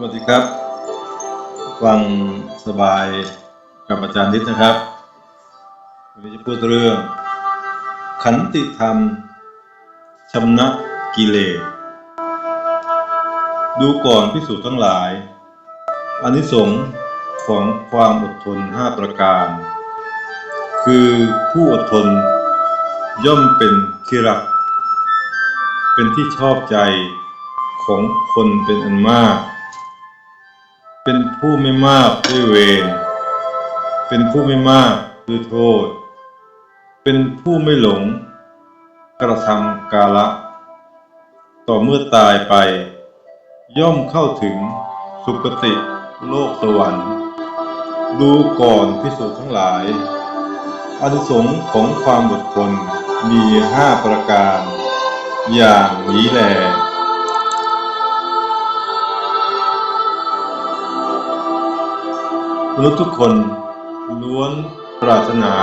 สวัสดีครับ ฟังสบายกับอาจารย์นิดนะครับ วันนี้จะพูดเรื่อง ขันติธรรมชำนะกิเลส ดูก่อนพิสูจน์ทั้งหลายอานิสงส์ของความอดทนห้าประการ คือผู้อดทนย่อมเป็นที่รัก เป็นที่ชอบใจของคนเป็นอันมาก เป็นผู้ไม่มากด้วยเวร เป็นผู้ไม่มากด้วยโทษ เป็นผู้ไม่หลง กระทำกาละ ต่อเมื่อตายไป ย่อมเข้าถึงสุคติโลกสวรรค์ ดูก่อนพิสูจน์ทั้งหลายอานิสงส์ของความอดทนมีห้าประการ อย่างนี้แล มนุษย์ทุกคนล้วนปรารถนา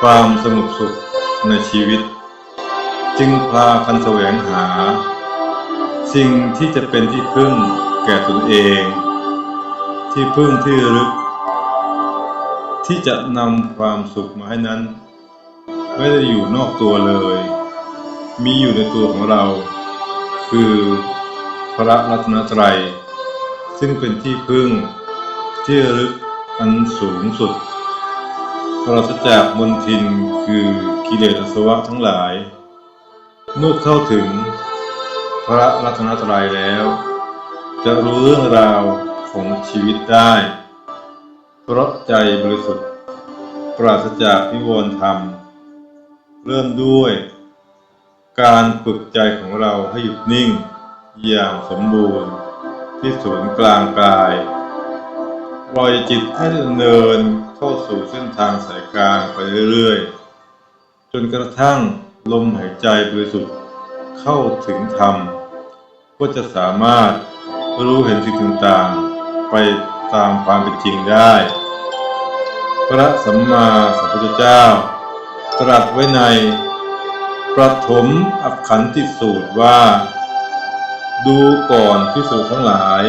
ความสงบสุขในชีวิต จึงพาคันแสวงหา สิ่งที่จะเป็นที่พึ่งแก่ตนเอง ที่พึ่งที่ลึก ที่จะนำความสุขมาให้นั้น ไม่ได้อยู่นอกตัวเลย มีอยู่ในตัวของเรา คือพระรัตนตรัย ซึ่งเป็นที่พึ่ง ที่ระลึกอันสูงสุดปราศจากมนทินคือกิเลสอสวะทั้งหลาย เมื่อเข้าถึงพระรัตนตรัยแล้ว จะรู้เรื่องราวของชีวิตได้ เพราะใจบริสุทธิ์ ปราศจากพิวรธรรม เริ่มด้วย การฝึกใจของเราให้หยุดนิ่ง อย่างสมบูรณ์ที่ศูนย์กลางกาย ปล่อยจิตให้ดำเนินเข้าสู่เส้นทางสายกลางไปเรื่อยๆ จนกระทั่งลมหายใจบริสุทธิ์เข้าถึงธรรม ก็จะสามารถรู้เห็นสิ่งต่างๆ ไปตามความเป็นจริงได้ พระสัมมาสัมพุทธเจ้า ตรัสไว้ในประถมอักขันติสูตรว่า ดูก่อนพิสูจน์ทั้งหลาย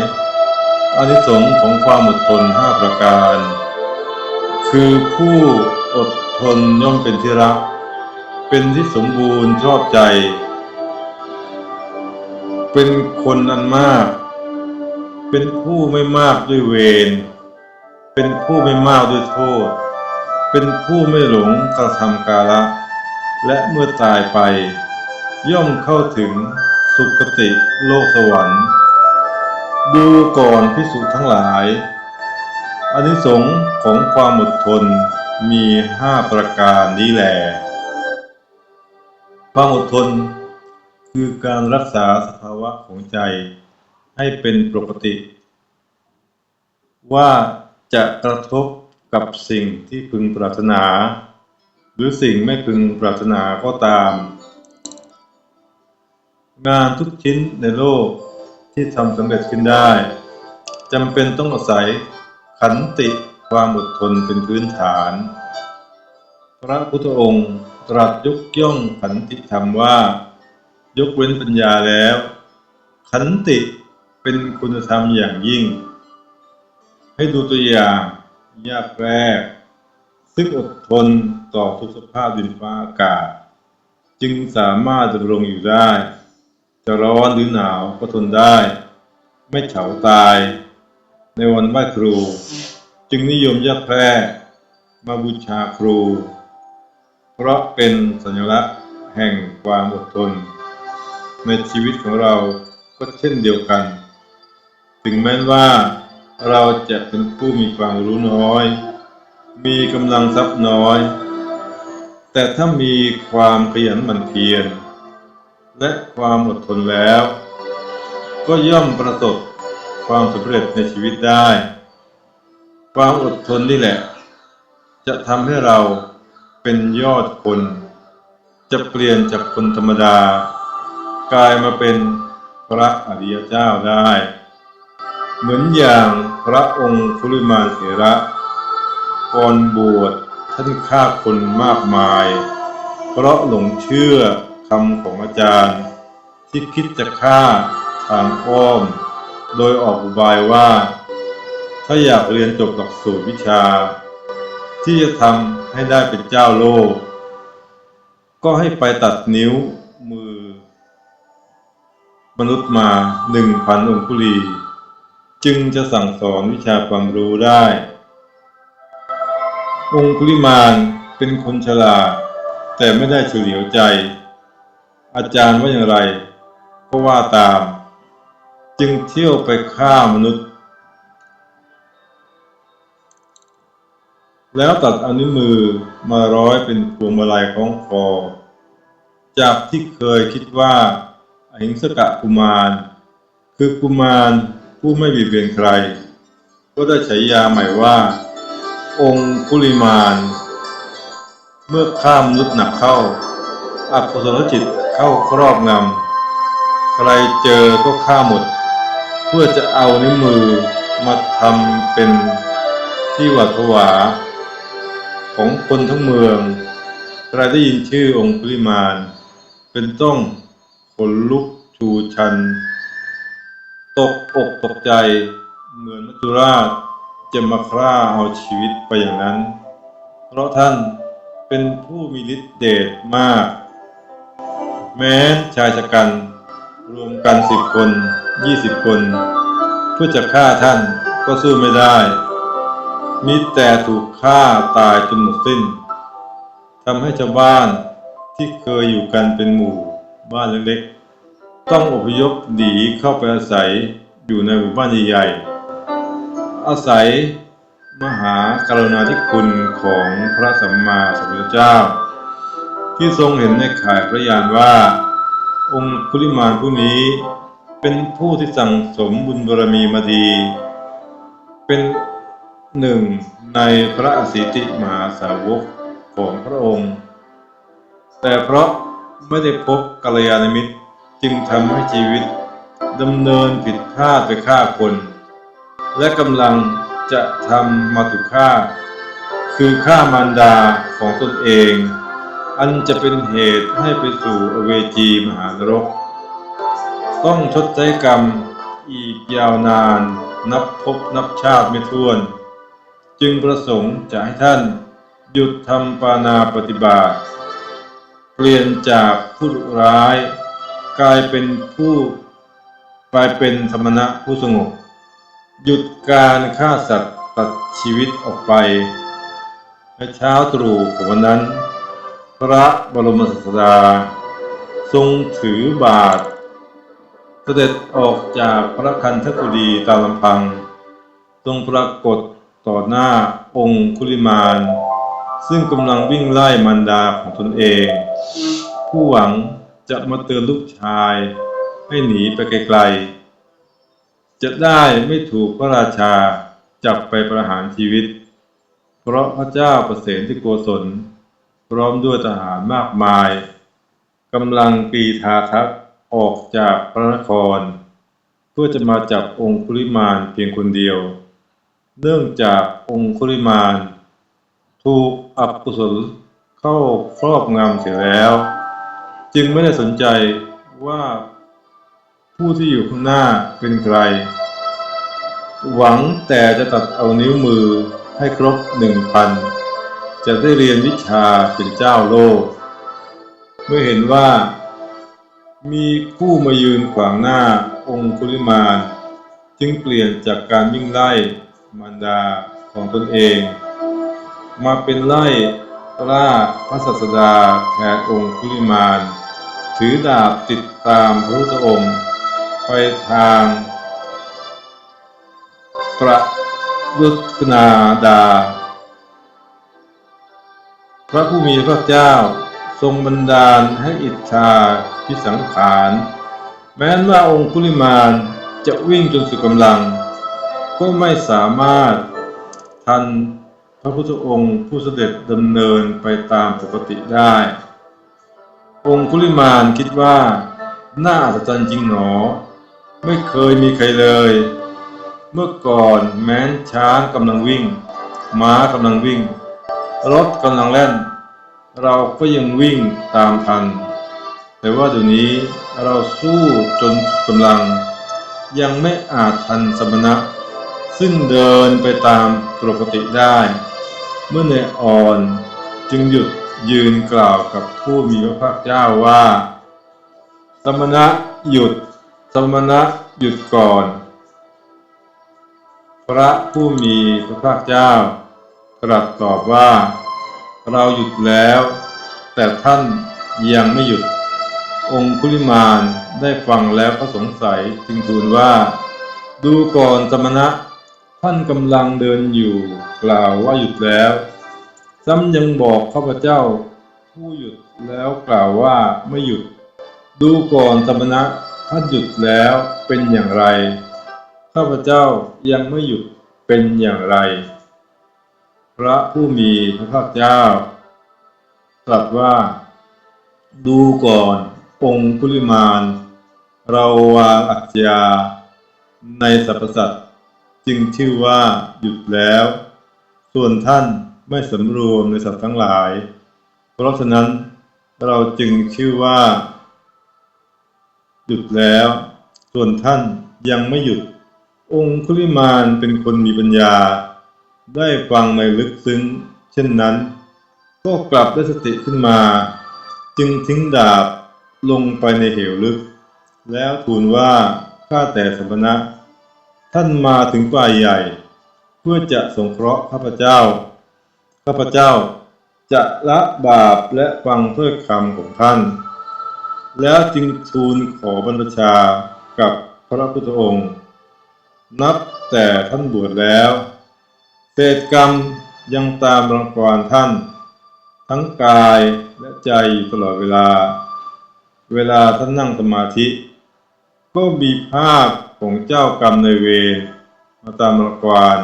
อานิสงส์ของความอดทนห้าประการ คือผู้อดทนย่อมเป็นที่รัก เป็นที่สมบูรณ์ชอบใจ เป็นคนอันมาก เป็นผู้ไม่มากด้วยเวร เป็นผู้ไม่มากด้วยโทษ เป็นผู้ไม่หลงกระทำกาละ และเมื่อตายไป ย่อมเข้าถึงสุคติโลกสวรรค์ ดูก่อนพิสุทั้งหลายอนิสงส์ของความอดทนมีห้าประการนี้แหลความอดทน คือการรักษาสภาวะของใจให้เป็นปกติ ว่าจะกระทบกับสิ่งที่พึงปรารถนา หรือสิ่งไม่พึงปรารถนาก็ตาม งานทุกชิ้นในโลก ที่ทำสำเร็จขึ้นได้จำเป็นต้องอาศัยขันติความอดทนเป็นพื้นฐาน พระพุทธองค์ตรัสยกย่องขันติธรรมว่า ยกเว้นปัญญาแล้ว ขันติเป็นคุณธรรมอย่างยิ่ง ให้ดูตัวอย่างยากแรก ซึ่งอดทนต่อทุกสภาพดินฟ้าอากาศ จึงสามารถดำรงอยู่ได้ จะร้อนหรือหนาวก็ทนได้ ไม่เฉาตาย ในวันไหว้ครู จึงนิยมยักแพร่มาบูชาครู เพราะเป็นสัญลักษณ์แห่งความอดทน ในชีวิตของเราก็เช่นเดียวกัน ถึงแม้ว่าเราจะเป็นผู้มีความรู้น้อย มีกำลังทรัพย์น้อย แต่ถ้ามีความขยันหมั่นเพียร และความอดทนแล้ว ก็ย่อมประสบความสำเร็จในชีวิตได้ ความอดทนนี่แหละ จะทำให้เราเป็นยอดคน จะเปลี่ยนจากคนธรรมดา กลายมาเป็นพระอริยเจ้าได้ เหมือนอย่างพระองค์คุลิมานเถระก่อนบวชท่านฆ่าคนมากมาย เพราะหลงเชื่อ คำของอาจารย์ ที่คิดจะฆ่าทางอ้อม โดยออกอุบายว่า ถ้าอยากเรียนจบหลักสูตรวิชา ที่จะทำให้ได้เป็นเจ้าโลก ก็ให้ไปตัดนิ้วมือ มนุษย์มาหนึ่งพันองคุลี จึงจะสั่งสอนวิชาความรู้ได้ องคุลิมานเป็นคนฉลาดแต่ไม่ได้เฉลียวใจ อาจารย์ว่าอย่างไร ก็ว่าตาม จึงเที่ยวไปฆ่ามนุษย์ แล้วตัดเอานิ้วมือมาร้อยเป็นพวงมาลัยของคอ จากที่เคยคิดว่าอหิงสกะกุมาร คือกุมารผู้ไม่บีบเบียนใคร ก็ได้ฉายาใหม่ว่า องค์คุลิมานเมื่อข้ามนุษย์หนักเข้าอกุศลจิต เข้าครอบงำ ใครเจอก็ฆ่าหมด เพื่อจะเอานิ้วมือมาทำเป็นที่หวาดผวา ของคนทั้งเมือง ใครได้ยินชื่อองคุลิมานเป็นต้องขนลุกชูชัน ตกอกตกใจ เหมือนมัจจุราชจะมาฆ่าเอาชีวิตไปอย่างนั้น เพราะท่านเป็นผู้มีฤทธิ์เดชมาก แม้ชายชะกัน รวมกันสิบคนยี่สิบคนเพื่อจะฆ่าท่านก็สู้ไม่ได้มีแต่ถูกฆ่าตายจนหมดสิ้นทำให้ชาวบ้านที่เคยอยู่กันเป็นหมู่บ้านเล็กๆ ต้องอพยพหนีเข้าไปอาศัยอยู่ในหมู่บ้านใหญ่ๆ อาศัยมหากรุณาธิคุณของพระสัมมาสัมพุทธเจ้า ที่ทรงเห็นในข่ายพระยานว่า องค์คุลิมานผู้นี้ เป็นผู้ที่สั่งสมบุญบารมีมาดี เป็นหนึ่งในพระอสิติมหาสาวกของพระองค์ แต่เพราะไม่ได้พบกัลยาณมิตรจึงทำให้ชีวิตดำเนินผิดพลาดไปฆ่าคน และกำลังจะทำมาตุฆ่า คือฆ่ามารดาของตนเอง อันจะเป็นเหตุให้ไปสู่อเวจีมหานรก ต้องชดใช้กรรมอีกยาวนานนับพบนับชาติไม่ถ้วน จึงประสงค์จะให้ท่านหยุดทำปานาปฏิบาตเปลี่ยนจากผู้ร้าย กลายเป็นผู้กลายเป็นสมณะผู้สงบหยุดการฆ่าสัตว์ตัดชีวิตออกไปในเช้าตรู่ของวันนั้น พระบรมศาสดา ทรงถือบาท เสด็จออกจากพระคันธกุฎีตามลำพัง ทรงปรากฏต่อหน้าองค์คุลิมาน ซึ่งกำลังวิ่งไล่มารดาของตนเอง ผู้หวังจะมาเตือนลูกชายให้หนีไปไกลๆ จะได้ไม่ถูกพระราชาจับไปประหารชีวิต เพราะพระเจ้าประเสนที่โกศล พร้อมด้วยทหารมากมายกำลังปีทาทัพออกจากพระนคร เพื่อจะมาจับองคุลิมานเพียงคนเดียว เนื่องจากองคุลิมานถูกอับกุศลเข้าครอบงำเสียแล้ว จึงไม่ได้สนใจว่าผู้ที่อยู่ข้างหน้าเป็นใคร หวังแต่จะตัดเอานิ้วมือให้ครบหนึ่งพัน จะได้เรียนวิชาเป็นเจ้าโลก เมื่อเห็นว่า มีผู้มายืนขวางหน้าองคุลิมานจึงเปลี่ยนจากการวิ่งไล่มารดาของตนเอง มาเป็นไล่ล่าพระศาสดาแทนองคุลิมาน ถือดาบติดตามพระพุทธองค์ ไปทางประยุทธนาดา พระผู้มีพระเจ้าทรงบันดาลให้อิจฉาพิสังขาร แม้นว่าองคุลิมานจะวิ่งจนสุดกำลัง ก็ไม่สามารถทันพระพุทธองค์ผู้เสด็จดำเนินไปตามปกติได้ องคุลิมานคิดว่า น่าอัศจรรย์จริงหนอ ไม่เคยมีใครเลย เมื่อก่อนแม้นช้างกำลังวิ่ง ม้ากำลังวิ่ง รถกำลังแล่น เราก็ยังวิ่งตามทัน แต่ว่าเดี๋ยวนี้เราสู้จนกำลัง ยังไม่อาจทันสมณะ ซึ่งเดินไปตามปกติได้ เมื่อเนยอ่อนจึงหยุดยืนกล่าวกับผู้มีพระภาคเจ้าว่า สมณะหยุด สมณะหยุดก่อน พระผู้มีพระภาคเจ้า ตรัสตอบว่า เราหยุดแล้ว แต่ท่านยังไม่หยุด องคุลิมานได้ฟังแล้วก็สงสัยจึงทูลว่า ดูก่อนสมณะ ท่านกำลังเดินอยู่ กล่าวว่าหยุดแล้ว ซ้ำยังบอกข้าพเจ้า ผู้หยุดแล้วกล่าวว่าไม่หยุด ดูก่อนสมณะท่านหยุดแล้วเป็นอย่างไร ข้าพเจ้ายังไม่หยุดเป็นอย่างไร พระผู้มีพระภาคเจ้า ตรัสว่า ดูก่อนองค์คุลิมานเราวางอัจฉริยาในสรรพสัตว์จึงชื่อว่าหยุดแล้ว ส่วนท่านไม่สำรวมในสัตว์ทั้งหลาย เพราะฉะนั้นเราจึงชื่อว่า หยุดแล้ว ส่วนท่านยังไม่หยุด องคุลิมานเป็นคนมีปัญญา ได้ฟังในลึกซึ้ง เช่นนั้น ก็กลับได้สติขึ้นมา จึงทิ้งดาบลงไปในเหวลึก แล้วทูลว่าข้าแต่สมณะ ท่านมาถึงป่าใหญ่ เพื่อจะสงเคราะห์ข้าพเจ้า ข้าพเจ้าจะละบาปและฟังถ้อยคำของท่าน แล้วจึงทูลขอบรรพชากับพระพุทธองค์ นับแต่ท่านบวชแล้ว เศษกรรมยังตามรังควานท่าน ทั้งกายและใจตลอดเวลา เวลาท่านนั่งสมาธิ ก็มีภาพของเจ้ากรรมในายเวรมาตามรังควาน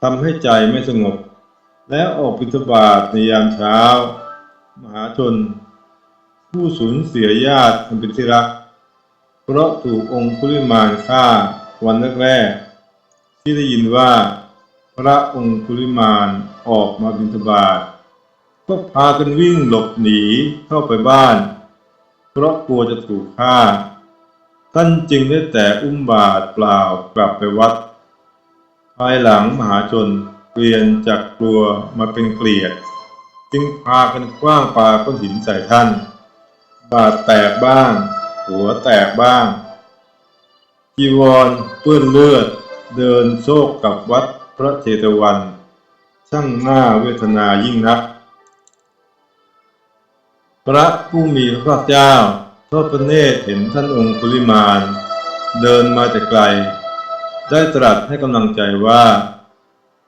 ทำให้ใจไม่สงบ และออกบิณฑบาตในยามเช้า มหาชน ผู้สูญเสียญาติอันเป็นที่รัก เพราะถูกองคุลิมานฆ่าวันแรกๆที่ได้ยินว่า พระองคุลิมานออกมาบิณฑบาตก็พากันวิ่งหลบหนีเข้าไปบ้าน เพราะกลัวจะถูกฆ่า ท่านจึงได้แต่อุ้มบาตรเปล่ากลับไปวัด ภายหลังมหาชนเปลี่ยนจากกลัวมาเป็นเกลียด จึงพากันคว้างปาก้อนหินใส่ท่าน บาดแตกบ้าง หัวแตกบ้างจีวรเปื้อนเลือดเดินโชคกับวัด พระเจตวัน ช่างหน้าเวทนายิ่งนัก พระผู้มีพระเจ้าทอดพระเนตรเห็นท่านองค์คุลิมาน เดินมาแต่ไกล ได้ตรัสให้กำลังใจว่า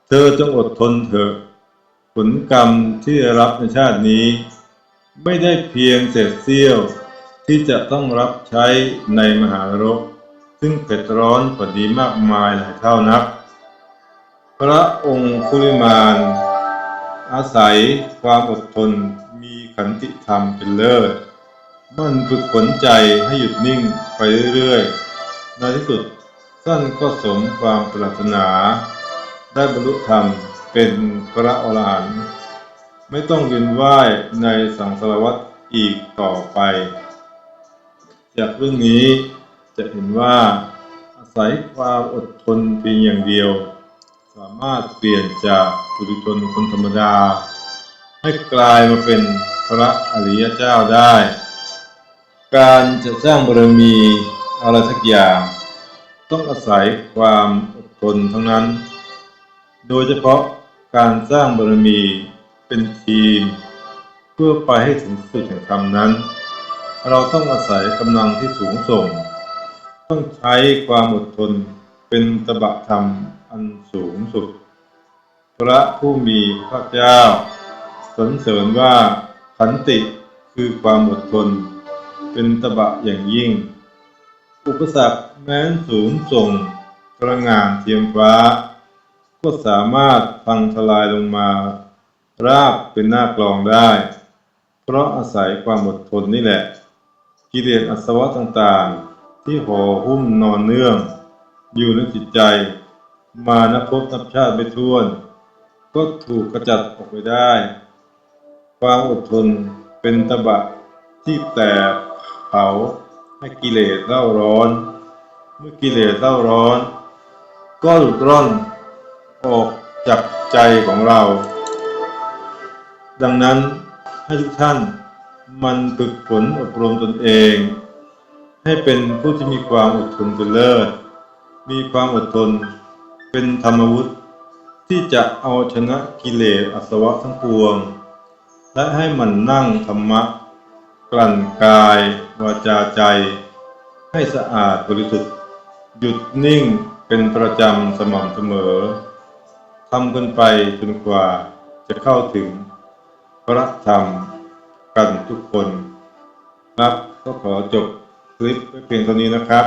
เธอจงอดทนเถอะ ผลกรรมที่รับในชาตินี้ ไม่ได้เพียงเศษเสี้ยว ที่จะต้องรับใช้ในมหานรก ซึ่งเผ็ดร้อนกว่านี้มากมายหลายเท่านัก พระองค์คุลิมานอาศัยความอดทนมีขันติธรรมเป็นเลิศมันฝึกฝนใจให้หยุดนิ่งไปเรื่อยๆในที่สุดท่านก็สมความปรารถนา ได้บรรลุธรรมเป็นพระอรหันต์ไม่ต้องเวียนว่ายในสังสารวัฏอีกต่อไป จากเรื่องนี้จะเห็นว่าอาศัยความอดทนเพียงอย่างเดียวามารถเปลี่ยนจากปุถุชนคนธรรมดา ให้กลายมาเป็นพระอริยเจ้าได้ การจะสร้างบารมีอะไรสักอย่าง ต้องอาศัยความอดทนทั้งนั้น โดยเฉพาะการสร้างบารมีเป็นทีม เพื่อไปให้ถึงสุดแห่งธรรมนั้น เราต้องอาศัยกำลังที่สูงส่ง ต้องใช้ความอดทนเป็นตบะธรรม อันสูงสุด พระผู้มีพระเจ้าสรรเสริญว่าขันติคือความอดทน เป็นตบะอย่างยิ่ง อุปสรรคแม้นสูงส่งพลังงานเทียมฟ้า ก็สามารถพังทลายลงมา ราบเป็นหน้ากลองได้ เพราะอาศัยความอดทนนี่แหละ กิเลสอสวะต่างๆ ที่ห่อหุ้มนอนเนื่อง อยู่ในจิตใจ มานับพบนับชาติไม่ท้วน ก็ถูกกระจัดออกไปได้ ความอดทนเป็นตบะที่แตกเผาให้กิเลสเล่าร้อน เมื่อกิเลสเล่าร้อน ก็หลุดร่อนออกจากใจของเรา ดังนั้นให้ทุกท่านมันฝึกฝนอบรมตนเอง ให้เป็นผู้ที่มีความอดทนเป็นเลิศ มีความอดทน เป็นธรรมวุฒิที่จะเอาชนะกิเลสอาสวะทั้งปวง และให้มันนั่งธรรมะ กลั่นกายวาจาใจ ให้สะอาดบริสุทธิ์ หยุดนิ่งเป็นประจำสม่ำเสมอทำกันไปจนกว่าจะเข้าถึงพระธรรมกันทุกคนครับก็ขอจบคลิปไว้เพียงเท่านี้นะครับ